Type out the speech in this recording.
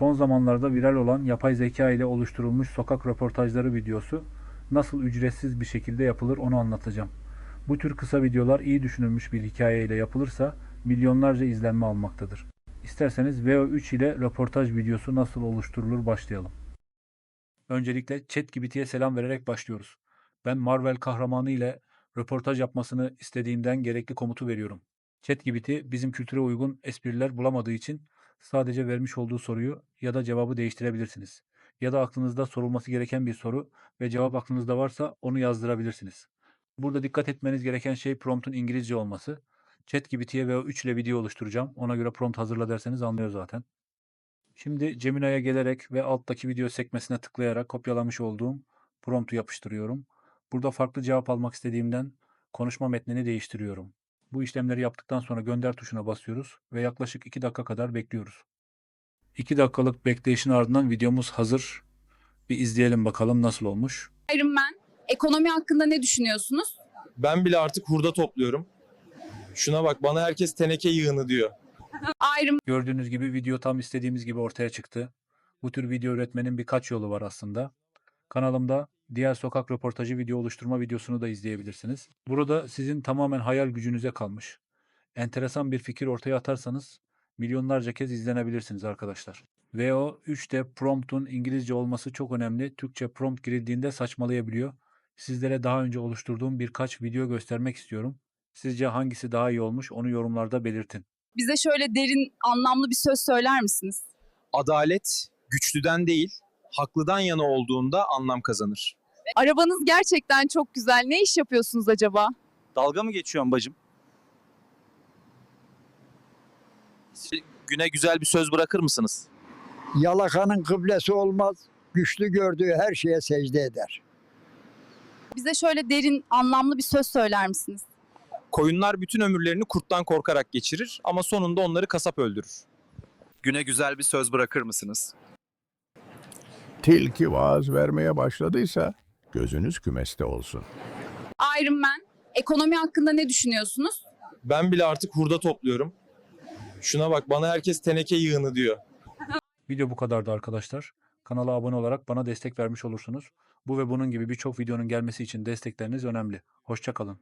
Son zamanlarda viral olan yapay zeka ile oluşturulmuş sokak röportajları videosu nasıl ücretsiz bir şekilde yapılır onu anlatacağım. Bu tür kısa videolar iyi düşünülmüş bir hikaye ile yapılırsa milyonlarca izlenme almaktadır. İsterseniz VO3 ile röportaj videosu nasıl oluşturulur başlayalım. Öncelikle ChatGPT'ye selam vererek başlıyoruz. Ben Marvel kahramanı ile röportaj yapmasını istediğimden gerekli komutu veriyorum. ChatGPT bizim kültüre uygun espriler bulamadığı için sadece vermiş olduğu soruyu ya da cevabı değiştirebilirsiniz. Ya da aklınızda sorulması gereken bir soru ve cevap aklınızda varsa onu yazdırabilirsiniz. Burada dikkat etmeniz gereken şey promptun İngilizce olması. ChatGPT'ye ve 3 ile video oluşturacağım. Ona göre prompt hazırla derseniz anlıyor zaten. Şimdi Gemini'ye gelerek ve alttaki video sekmesine tıklayarak kopyalamış olduğum promptu yapıştırıyorum. Burada farklı cevap almak istediğimden konuşma metnini değiştiriyorum. Bu işlemleri yaptıktan sonra gönder tuşuna basıyoruz ve yaklaşık 2 dakika kadar bekliyoruz. 2 dakikalık bekleyişin ardından videomuz hazır. Bir izleyelim bakalım nasıl olmuş. Iron Man, ekonomi hakkında ne düşünüyorsunuz? Ben bile artık hurda topluyorum. Şuna bak bana herkes teneke yığını diyor. Iron Gördüğünüz gibi video tam istediğimiz gibi ortaya çıktı. Bu tür video üretmenin birkaç yolu var aslında. Kanalımda diğer sokak röportajı video oluşturma videosunu da izleyebilirsiniz. Burada sizin tamamen hayal gücünüze kalmış. Enteresan bir fikir ortaya atarsanız milyonlarca kez izlenebilirsiniz arkadaşlar. VO 3'te promptun İngilizce olması çok önemli. Türkçe prompt girildiğinde saçmalayabiliyor. Sizlere daha önce oluşturduğum birkaç video göstermek istiyorum. Sizce hangisi daha iyi olmuş onu yorumlarda belirtin. bize şöyle derin, anlamlı bir söz söyler misiniz? Adalet güçlüden değil, haklıdan yana olduğunda anlam kazanır. Arabanız gerçekten çok güzel. Ne iş yapıyorsunuz acaba? Dalga mı geçiyorsun bacım? Güne güzel bir söz bırakır mısınız? Yalakanın kıblesi olmaz. Güçlü gördüğü her şeye secde eder. Bize şöyle derin, anlamlı bir söz söyler misiniz? Koyunlar bütün ömürlerini kurttan korkarak geçirir ama sonunda onları kasap öldürür. Güne güzel bir söz bırakır mısınız? Tilki vaaz vermeye başladıysa gözünüz kümeste olsun. Iron Man, ekonomi hakkında ne düşünüyorsunuz? Ben bile artık hurda topluyorum. Şuna bak bana herkes teneke yığını diyor. Video bu kadardı arkadaşlar. Kanala abone olarak bana destek vermiş olursunuz. Bu ve bunun gibi birçok videonun gelmesi için destekleriniz önemli. Hoşçakalın.